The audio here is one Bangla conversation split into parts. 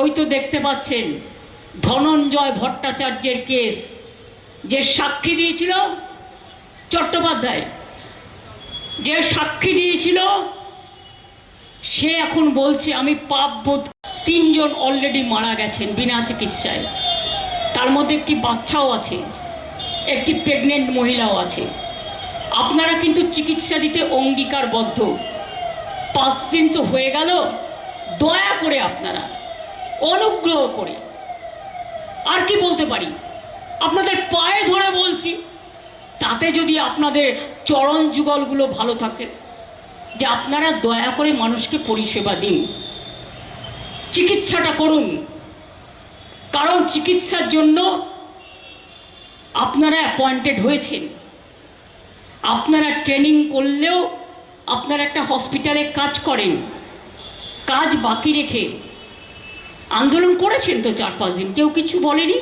ওই তো দেখতে পাচ্ছেন ধনঞ্জয় ভট্টাচার্যের কেস। যে সাক্ষী দিয়েছিল চট্টোপাধ্যায়, যে সাক্ষী দিয়েছিল, সে এখন বলছে, আমি পাপ বোধ তিনজন অলরেডি মারা গেছেন বিনা চিকিৎসায়। তার মধ্যে একটি বাচ্চাও আছে, একটি প্রেগনেন্ট মহিলাও আছে। আপনারা কিন্তু চিকিৎসা দিতে অঙ্গীকারবদ্ধ। পাঁচ দিন তো হয়ে গেল, দয়া করে আপনারা অনুগ্রহ করে। আর কি বলতে পারি? আপনাদের পায়ে ধরে বলছি, তাতে যদি আপনাদের চরণ যুগলগুলো ভালো থাকে, যে আপনারা দয়া করে মানুষকে পরিষেবা দিন। চিকিৎসাটা করুন। কারণ চিকিৎসার জন্য আপনারা অ্যাপয়েন্টেড হয়েছেন। আপনারা ট্রেনিং করলেও আপনারা একটা হসপিটালে কাজ করেন। কাজ বাকি রেখে আন্দোলন করেছেন তো চার পাঁচ দিন, কেউ কিছু বলেনি।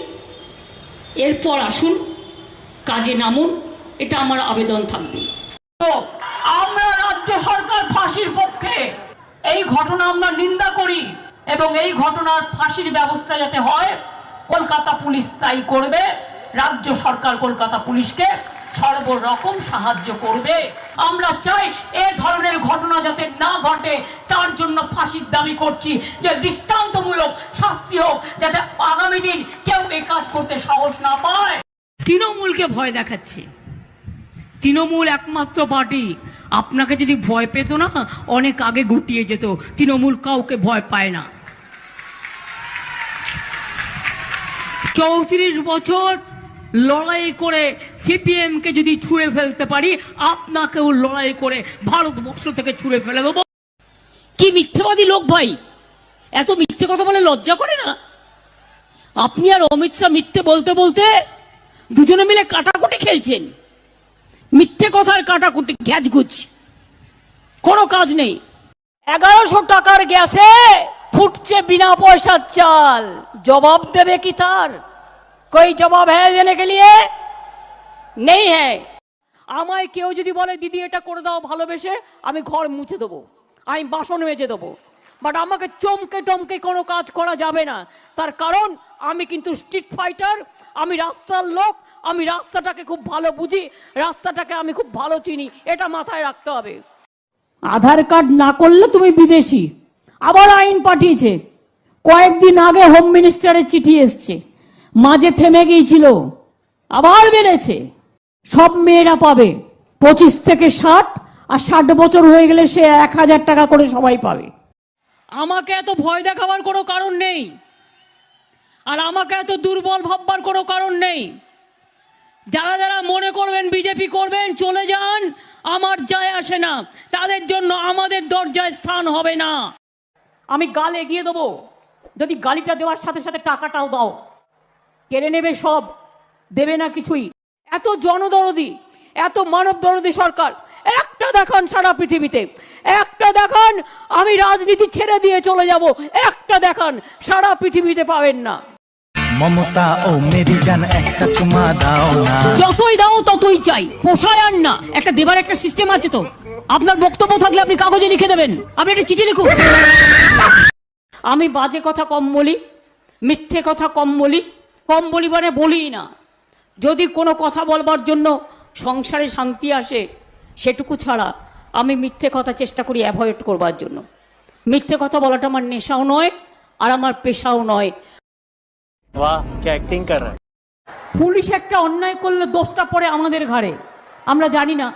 এরপর আসুন, কাজে নামুন, এটা আমার আবেদন থাকবে। আমরা রাজ্য সরকার ফাঁসির পক্ষে এই ঘটনা আমরা নিন্দা করি এবং এই ঘটনার ফাঁসির ব্যবস্থা যাতে হয়, কলকাতা পুলিশ তাই করবে, রাজ্য সরকার কলকাতা পুলিশকে সর্বরকম সাহায্য করবে। আমরা চাই এ ধরনের ঘটনা যাতে না ঘটে, তার জন্য ফাঁসির দাবি করছি যে দৃষ্টান্তমূলক শাস্তি হোক, যাতে আগামী দিন কেউ এই কাজ করতে সাহস না পায়। তৃণমূলকে ভয় দেখাচ্ছে। তৃণমূল একমাত্র পার্টি। আপনাকে যদি ভয় পেত না, অনেক আগে গুটিয়ে যেত। তৃণমূল কাউকে ভয় পায় না। চৌত্রিশ বছর লড়াই করে সিপিএম কে যদি ছুঁড়ে ফেলতে পারি, আপনাকেও লড়াই করে ভারতবর্ষ থেকে ছুঁড়ে ফেলে দেবো। কি মিথ্যেবাদী লোক ভাই? এত মিথ্যে কথা বলে লজ্জা করে না? আপনি আর অমিত শাহ মিথ্যে বলতে বলতে দুজনে মিলে কাটাকুটি খেলছেন। মিথ্যে কথার কাটাকুটি গ্যাজগুজ কোনো কাজ নেই। এগারোশো টাকার গ্যাসে ফুটছে বিনা পয়সার চাল। জবাব দেবে কি তার? কই জবাব হ্যাঁ দেনে কে লিয়ে নেই হ্যাঁ। আমায় কেউ যদি বলে, দিদি, এটা করে দাও ভালোবেসে, আমি ঘর মুছে দেবো, আমি বাসন মেজে দেবো। বাট আমাকে চমকে টমকে কোনো কাজ করা যাবে না। তার কারণ, আমি কিন্তু স্ট্রিট ফাইটার আমি রাস্তার লোক, আমি রাস্তাটাকে খুব ভালো বুঝি, রাস্তাটাকে আমি খুব ভালো চিনি, এটা মাথায় রাখতে হবে। আধার কার্ড না করলে তুমি বিদেশি। আবার আইন পাঠিয়েছে। কয়েকদিন আগে হোম মিনিস্টারের চিঠি এসছে। মাঝে থেমে গিয়েছিল। আবার বেড়েছে। সব মেয়েরা পাবে। পঁচিশ থেকে ষাট আর ষাট বছর হয়ে গেলে সে এক হাজার টাকা করে সবাই পাবে। আমাকে এত ভয় দেখাবার কোনো কারণ নেই। আর আমাকে এত দুর্বল ভাববার কোনো কারণ নেই। যারা যারা মনে করবেন বিজেপি করবেন, চলে যান, আমার যায় আসে না। তাদের জন্য আমাদের দরজায় স্থান হবে না। আমি গাল এগিয়ে দেবো। যদি গালিটা দেওয়ার সাথে সাথে টাকাটাও দাও। কেড়ে নেবে সব। দেবে না কিছুই। এত জনদরদি এত মানব দরদি সরকার একটা দেখান সারা পৃথিবীতে একটা দেখান আমি রাজনীতি ছেড়ে দিয়ে চলে যাব একটা দেখান সারা পৃথিবীতে পাবেন না। মমতা ও মেরি জান একটা চুমা দাও না। যতই দাও ততই চাই। পোষায় আর না। একটা দেবার একটা সিস্টেম আছে তো। আপনার বক্তব্য থাকলে আপনি কাগজে লিখে দেবেন। আপনি একটা চিঠি লিখুন। আমি বাজে কথা কম বলি মিথ্যে কথা কম বলি কম বলি মানে বলি না। যদি কোনো কথা বলবার জন্য সংসারে শান্তি আসে সেটুকু ছাড়া আমি মিথ্যে কথা চেষ্টা করি অ্যাভয়েড করবার জন্য। মিথ্যে কথা বলাটা আমার নেশাও নয় আর আমার পেশাও নয়। পুলিশ একটা অন্যায় করলে দোষটা পড়ে আমাদের ঘাড়ে। আমরা জানি না।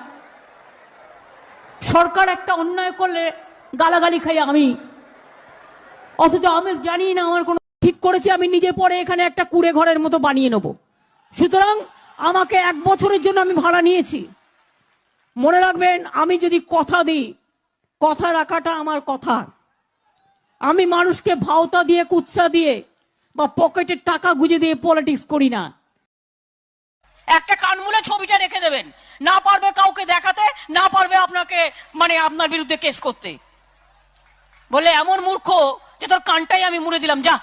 সরকার একটা অন্যায় করলে গালাগালি খাই আমি। অথচ আমি জানি না আমার কোনো ঠিক করেছি আমি নিজে পরে এখানে একটা কুড়ে ঘরের মতো বানিয়ে নেব। সুতরাং আমাকে এক বছরের জন্য আমি ভাড়া নিয়েছি। মনে রাখবেন, আমি যদি কথা দিই, কথা রাখাটা আমার কথা। আমি মানুষকে ভাওতা দিয়ে, কুৎসা দিয়ে বা পকেটের টাকা গুজে দিয়ে পলিটিক্স করি না। একটা কানমূলে ছবিটা রেখে দেবেন। না পারবে কাউকে দেখাতে, না পারবে আপনাকে মানে আপনার বিরুদ্ধে কেস করতে। বলে এমন মূর্খ যে তোর কানটাই আমি মুড়ে দিলাম। যা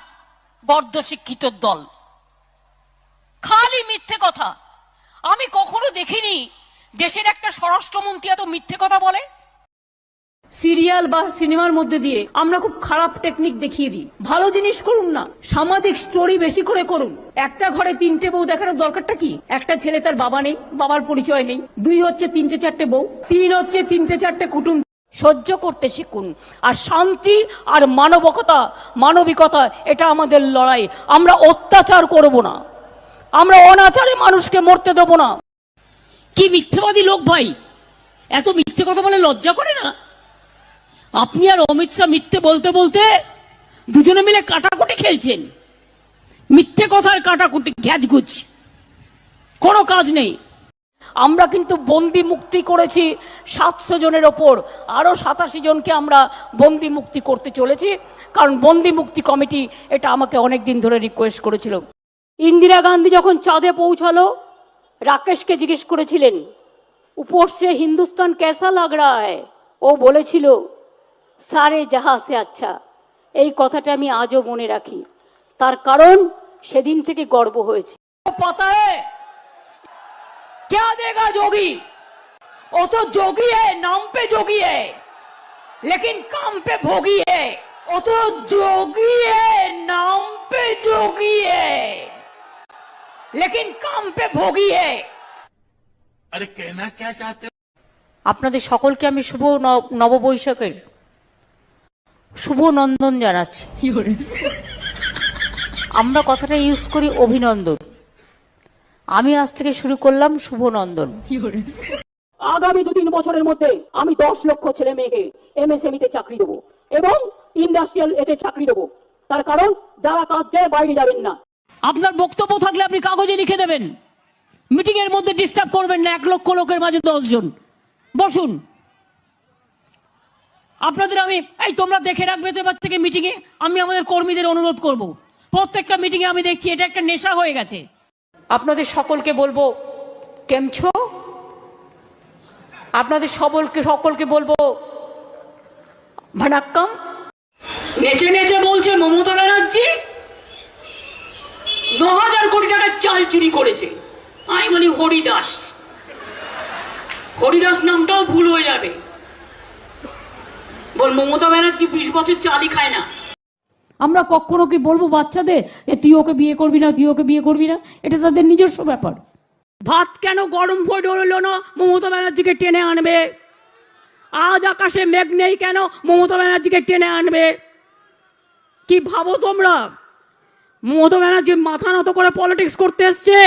বর্ধ শিক্ষিত দল। খালি মিথ্যে কথা। আমি কখনো দেখিনি দেশের একটা স্বরাষ্ট্রমন্ত্রী এত মিথ্যে কথা বলে। সিরিয়াল বা সিনেমার মধ্যে দিয়ে আমরা খুব খারাপ টেকনিক দেখিয়ে দিই। ভালো জিনিস করুন না সামাজিক স্টোরি বেশি করে করুন। একটা ঘরে তিনটে বউ দেখানোর দরকারটা কি? একটা ছেলে তার বাবা নেই বাবার পরিচয় নেই। দুই হচ্ছে তিনটে চারটে বউ তিন হচ্ছে তিনটে চারটে কুটুম সহ্য করতে শিখুন। আর শান্তি আর মানবকতা মানবিকতা এটা আমাদের লড়াই। আমরা অত্যাচার করব না। আমরা অনাচারে মানুষকে মরতে দেবো না। কি মিথ্যেবাদী লোক ভাই? এত মিথ্যে কথা বলে লজ্জা করে না? আপনি আর অমিত শাহ মিথ্যে বলতে বলতে দুজনে মিলে কাটাকুটি খেলছেন। মিথ্যে কথার কাটাকুটি ঘ্যাজগুজ কোনো কাজ নেই। আমরা কিন্তু বন্দি মুক্তি করেছি সাতশো জনের ওপর। আরও সাতাশি জনকে আমরা বন্দি মুক্তি করতে চলেছি। কারণ বন্দি মুক্তি কমিটি এটা আমাকে অনেক দিন ধরে রিকোয়েস্ট করেছিল। ইন্দিরা গান্ধী যখন চাঁদে পৌঁছালো রাকেশকে জিজ্ঞেস করেছিলেন উপর সে হিন্দুস্তান কেসা লাগ রা হ্যায় ও বলেছিল সারে জাহা সে আচ্ছা এই কথাটা আমি আজও মনে রাখি তার কারণ সেদিন থেকে গর্ব হয়েছে পাতা क्या देगा जोगी वो तो जोगी है नाम पे जोगी है लेकिन काम पे भोगी है वो तो जोगी है नाम पे जोगी है লেকিন কাম পে ভোগী হে আরে কেনা কে চাতে আপনাদের সকলকে আমি শুভ নববৈশাখের শুভ নন্দন জানাচ্ছি। আমরা কথাটা ইউজ করি অভিনন্দন। আমি আজ থেকে শুরু করলাম শুভ নন্দন। আগামী দু তিন বছরের মধ্যে আমি দশ লক্ষ ছেলে মেয়েকে এমএসএমই তে চাকরি দেবো এবং ইন্ডাস্ট্রিয়াল এতে চাকরি দেবো। তার কারণ যারা কাজ যায় বাইরে যাবেন না। আপনার বক্তব্য থাকলে আপনি কাগজে লিখে দেবেন। মিটিং এর মধ্যে ডিস্টার্ব করবেন না, এক লক্ষ লোকের মাঝে দশ জন। বসুন। আপনাদের আমি এই তোমরা দেখে রাখবে তো এবার থেকে মিটিং এ, আমি আমাদের কর্মীদের অনুরোধ করব। প্রত্যেকটা মিটিং এ আমি দেখছি এটা একটা নেশা হয়ে গেছে। আপনাদের সকলকে বলব, কেমছ? আপনাদের সকলকে সকলকে বলব, ভানাক্কাম। নেচে নেচে বলছে মমতা ব্যানার্জি ন হাজার কোটি টাকার চাল চুরি করেছে। আমি বলি হরিদাস। হরিদাস নামটাও ভুল হয়ে যাবে। বল মমতা ব্যানার্জি বিশ বছর চালি খায় না। আমরা কখনো কি বলব বাচ্চাদের যে তুই ওকে বিয়ে করবি না তুই ওকে বিয়ে করবি না? এটা তাদের নিজস্ব ব্যাপার। ভাত কেন গরম হয়ে রইল না? মমতা ব্যানার্জিকে টেনে আনবে। আজ আকাশে মেঘ নেই কেন? মমতা ব্যানার্জিকে টেনে আনবে। কি ভাবো তোমরা? মমতা ব্যানার্জি মাথা নত করে পলিটিক্স করতে এসছে।